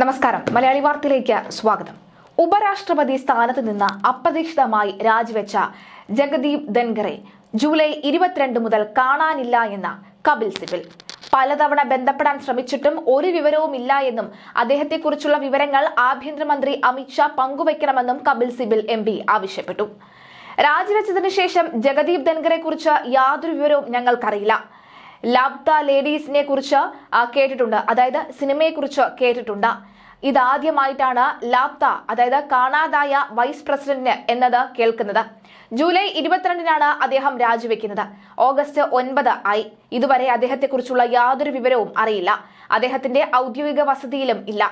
നമസ്കാരം. മലയാളി വാർത്തയിലേക്ക് സ്വാഗതം. ഉപരാഷ്ട്രപതി സ്ഥാനത്ത് നിന്ന് അപ്രതീക്ഷിതമായി രാജിവെച്ച ജഗദീപ് ധൻഖറെ ജൂലൈ ഇരുപത്തിരണ്ട് മുതൽ കാണാനില്ല എന്ന കപിൽ സിബിൽ. പലതവണ ബന്ധപ്പെടാൻ ശ്രമിച്ചിട്ടും ഒരു വിവരവും ഇല്ല എന്നും അദ്ദേഹത്തെക്കുറിച്ചുള്ള വിവരങ്ങൾ ആഭ്യന്തരമന്ത്രി അമിത്ഷാ പങ്കുവയ്ക്കണമെന്നും കപിൽ സിബിൽ എം ആവശ്യപ്പെട്ടു. രാജിവെച്ചതിനു ശേഷം ജഗദീപ് ധൻഖറെ കുറിച്ച് യാതൊരു വിവരവും ഞങ്ങൾക്കറിയില്ല. ലാബ്ത ലേഡീസിനെ കുറിച്ച് കേട്ടിട്ടുണ്ട്. അതായത് സിനിമയെ കുറിച്ച് കേട്ടിട്ടുണ്ട്. ഇതാദ്യമായിട്ടാണ് ലാപ്ത അതായത് കാണാതായ വൈസ് പ്രസിഡന്റിന് എന്നത് കേൾക്കുന്നത്. ജൂലൈ ഇരുപത്തിരണ്ടിനാണ് അദ്ദേഹം രാജിവെക്കുന്നത്. ഓഗസ്റ്റ് ഒൻപത് ആയി. ഇതുവരെ അദ്ദേഹത്തെക്കുറിച്ചുള്ള യാതൊരു വിവരവും അറിയില്ല. അദ്ദേഹത്തിന്റെ ഔദ്യോഗിക വസതിയിലും ഇല്ല.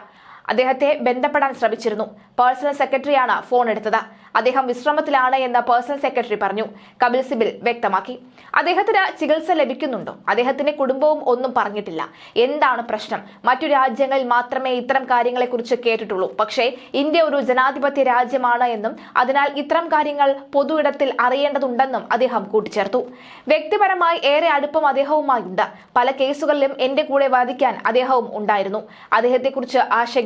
അദ്ദേഹത്തെ ബന്ധപ്പെടാൻ ശ്രമിച്ചിരുന്നു. പേഴ്സണൽ സെക്രട്ടറിയാണ് ഫോൺ എടുത്തത്. അദ്ദേഹം വിശ്രമത്തിലാണ് എന്ന് പേഴ്സണൽ സെക്രട്ടറി പറഞ്ഞു. കപിൽ സിബിൽ വ്യക്തമാക്കി. അദ്ദേഹത്തിന് ചികിത്സ ലഭിക്കുന്നുണ്ടോ? അദ്ദേഹത്തിന്റെ കുടുംബവും ഒന്നും പറഞ്ഞിട്ടില്ല. എന്താണ് പ്രശ്നം? മറ്റു രാജ്യങ്ങളിൽ മാത്രമേ ഇത്തരം കാര്യങ്ങളെക്കുറിച്ച് കേട്ടിട്ടുള്ളൂ. പക്ഷേ ഇന്ത്യ ഒരു ജനാധിപത്യ രാജ്യമാണ് എന്നും അതിനാൽ ഇത്തരം കാര്യങ്ങൾ പൊതു ഇടത്തിൽ അറിയേണ്ടതുണ്ടെന്നും അദ്ദേഹം കൂട്ടിച്ചേർത്തു. വ്യക്തിപരമായി ഏറെ അടുപ്പം അദ്ദേഹവുമായുണ്ട്. പല കേസുകളിലും എന്റെ കൂടെ വാദിക്കാൻ അദ്ദേഹവും ഉണ്ടായിരുന്നു. അദ്ദേഹത്തെക്കുറിച്ച്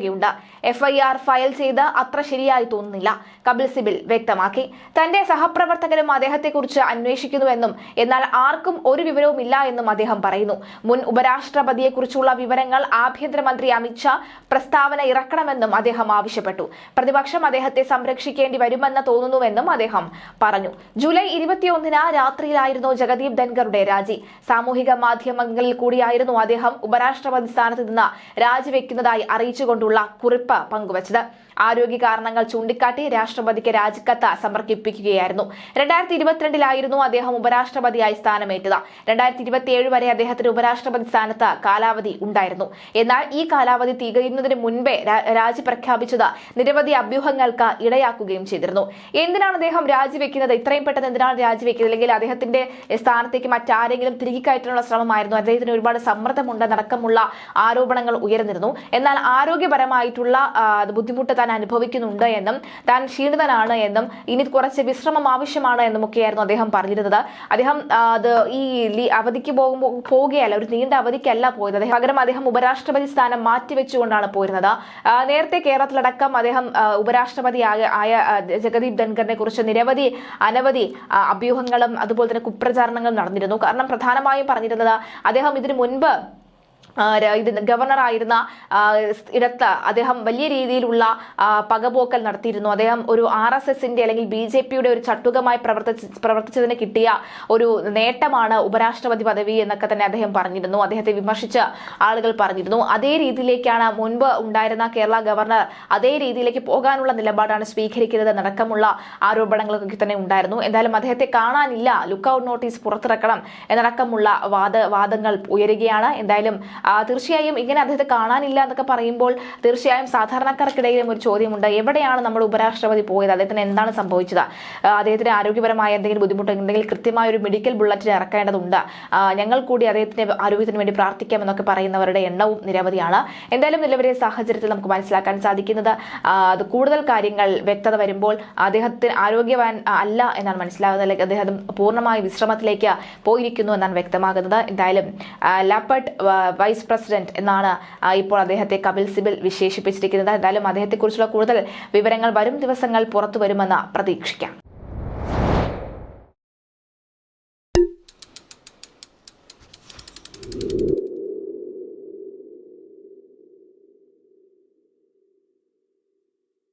ആശങ്കയുണ്ട് എഫ്ഐആർ ഫയൽ ചെയ്ത് അത്ര ശരിയായി തോന്നുന്നില്ല. കപിൽ സിബിൽ വ്യക്തമാക്കി. തന്റെ സഹപ്രവർത്തകരും അദ്ദേഹത്തെക്കുറിച്ച് അന്വേഷിക്കുന്നുവെന്നും എന്നാൽ ആർക്കും ഒരു വിവരവും ഇല്ല എന്നും അദ്ദേഹം പറയുന്നു. മുൻ ഉപരാഷ്ട്രപതിയെക്കുറിച്ചുള്ള വിവരങ്ങൾ ആഭ്യന്തരമന്ത്രി അമിത്ഷാ പ്രസ്താവന ഇറക്കണമെന്നും അദ്ദേഹം ആവശ്യപ്പെട്ടു. പ്രതിപക്ഷം അദ്ദേഹത്തെ സംരക്ഷിക്കേണ്ടി വരുമെന്ന് തോന്നുന്നുവെന്നും അദ്ദേഹം പറഞ്ഞു. ജൂലൈ ഇരുപത്തിയൊന്നിന് രാത്രിയിലായിരുന്നു ജഗദീപ് ധൻഖറുടെ രാജി. സാമൂഹിക മാധ്യമങ്ങളിൽ കൂടിയായിരുന്നു അദ്ദേഹം ഉപരാഷ്ട്രപതി സ്ഥാനത്ത് നിന്ന് രാജിവെക്കുന്നതായി അറിയിച്ചുകൊണ്ടുള്ള കുറിപ്പ് പങ്കുവച്ചത്. ആരോഗ്യ കാരണങ്ങൾ ചൂണ്ടിക്കാട്ടി രാഷ്ട്രപതിക്ക് രാജിക്കത്ത് സമർപ്പിക്കുകയായിരുന്നു. രണ്ടായിരത്തി ഇരുപത്തിരണ്ടിലായിരുന്നു അദ്ദേഹം ഉപരാഷ്ട്രപതിയായി സ്ഥാനമേറ്റത്. രണ്ടായിരത്തി ഇരുപത്തിയേഴ് വരെ അദ്ദേഹത്തിന് ഉപരാഷ്ട്രപതി സ്ഥാനത്ത് കാലാവധി ഉണ്ടായിരുന്നു. എന്നാൽ ഈ കാലാവധി തികയുന്നതിന് മുൻപേ രാജി പ്രഖ്യാപിച്ചത് നിരവധി അഭ്യൂഹങ്ങൾക്ക് ഇടയാക്കുകയും ചെയ്തിരുന്നു. എന്തിനാണ് അദ്ദേഹം രാജിവെക്കുന്നത്? ഇത്രയും പെട്ടെന്ന് എന്തിനാണ് രാജിവെക്കുന്നത്? അല്ലെങ്കിൽ അദ്ദേഹത്തിന്റെ സ്ഥാനത്തേക്ക് മറ്റാരെങ്കിലും തിരികെ കയറ്റാനുള്ള ശ്രമമായിരുന്നു? അദ്ദേഹത്തിന് ഒരുപാട് സമ്മർദ്ദമുണ്ടെന്നടക്കമുള്ള ആരോപണങ്ങൾ ഉയർന്നിരുന്നു. എന്നാൽ ആരോഗ്യപരമായിട്ടുള്ള ആ, ബുദ്ധിമുട്ട് താൻ അനുഭവിക്കുന്നുണ്ട് എന്നും താൻ ക്ഷീണിതനാണ് എന്നും ഇനി കുറച്ച് വിശ്രമം ആവശ്യമാണ് എന്നും ഒക്കെയായിരുന്നു അദ്ദേഹം പറഞ്ഞിരുന്നത്. അദ്ദേഹം അത് ഈ അവധിക്ക് പോകുമ്പോൾ പോവുകയല്ല ഒരു നീണ്ട അവധിക്കല്ല പോയത്. അദ്ദേഹം പകരം അദ്ദേഹം ഉപരാഷ്ട്രപതി സ്ഥാനം മാറ്റിവെച്ചുകൊണ്ടാണ് പോയിരുന്നത് നേരത്തെ കേരളത്തിലടക്കം അദ്ദേഹം ഉപരാഷ്ട്രപതി ആയ ജഗദീപ് ധൻഖറിനെ കുറിച്ച് നിരവധി അനവധി അഭ്യൂഹങ്ങളും അതുപോലെ തന്നെ കുപ്രചാരണങ്ങളും നടന്നിരുന്നു. കാരണം പ്രധാനമായും പറഞ്ഞിരുന്നത് അദ്ദേഹം ഇതിനു മുൻപ് ഇത് ഗവർണറായിരുന്ന ഇടത്ത് അദ്ദേഹം വലിയ രീതിയിലുള്ള പകപോക്കൽ നടത്തിയിരുന്നു. അദ്ദേഹം ഒരു ആർ എസ് എസിന്റെ അല്ലെങ്കിൽ ബി ജെ പിയുടെ ഒരു ചട്ടുകമായി പ്രവർത്തിച്ച് പ്രവർത്തിച്ചതിന് കിട്ടിയ ഒരു നേട്ടമാണ് ഉപരാഷ്ട്രപതി പദവി എന്നൊക്കെ തന്നെ അദ്ദേഹം പറഞ്ഞിരുന്നു. അദ്ദേഹത്തെ വിമർശിച്ച് ആളുകൾ പറഞ്ഞിരുന്നു. അതേ രീതിയിലേക്കാണ് മുൻപ് ഉണ്ടായിരുന്ന കേരള ഗവർണർ അതേ രീതിയിലേക്ക് പോകാനുള്ള നിലപാടാണ് സ്വീകരിക്കുന്നത് എന്നടക്കമുള്ള ആരോപണങ്ങളൊക്കെ തന്നെ ഉണ്ടായിരുന്നു. എന്തായാലും അദ്ദേഹത്തെ കാണാനില്ല. ലുക്കൌട്ട് നോട്ടീസ് പുറത്തിറക്കണം എന്നടക്കമുള്ള വാദ വാദങ്ങൾ ഉയരുകയാണ്. എന്തായാലും തീർച്ചയായും ഇങ്ങനെ അദ്ദേഹത്തെ കാണാനില്ല എന്നൊക്കെ പറയുമ്പോൾ തീർച്ചയായും സാധാരണക്കാർക്കിടയിലും ഒരു ചോദ്യമുണ്ട്. എവിടെയാണ് നമ്മൾ ഉപരാഷ്ട്രപതി പോയത്? അദ്ദേഹത്തിന് എന്താണ് സംഭവിച്ചത്? അദ്ദേഹത്തിന് ആരോഗ്യപരമായ എന്തെങ്കിലും ബുദ്ധിമുട്ടുണ്ടെങ്കിൽ കൃത്യമായ ഒരു മെഡിക്കൽ ബുള്ളറ്റിൻ ഇറക്കേണ്ടതുണ്ട്. ഞങ്ങൾ കൂടി അദ്ദേഹത്തിന്റെ ആരോഗ്യത്തിന് വേണ്ടി പ്രാർത്ഥിക്കാം എന്നൊക്കെ പറയുന്നവരുടെ എണ്ണവും നിരവധിയാണ്. എന്തായാലും നിലവിലെ സാഹചര്യത്തിൽ നമുക്ക് മനസ്സിലാക്കാൻ സാധിക്കുന്നത് അത് കൂടുതൽ കാര്യങ്ങൾ വ്യക്തത വരുമ്പോൾ അദ്ദേഹത്തിന് ആരോഗ്യവാൻ അല്ല എന്നാണ് മനസ്സിലാകുന്നത്. അദ്ദേഹം പൂർണമായ വിശ്രമത്തിലേക്ക് പോയിരിക്കുന്നു എന്നാണ് വ്യക്തമാകുന്നത്. എന്തായാലും ലാപ്പട്ട് വൈസ് പ്രസിഡന്റ് എന്നാണ് ഇപ്പോൾ അദ്ദേഹത്തെ കപിൽ സിബിൽ വിശേഷിപ്പിച്ചിരിക്കുന്നത്. എന്തായാലും അദ്ദേഹത്തെക്കുറിച്ചുള്ള കൂടുതൽ വിവരങ്ങൾ വരും ദിവസങ്ങൾ പുറത്തു വരുമെന്ന് പ്രതീക്ഷിക്കാം.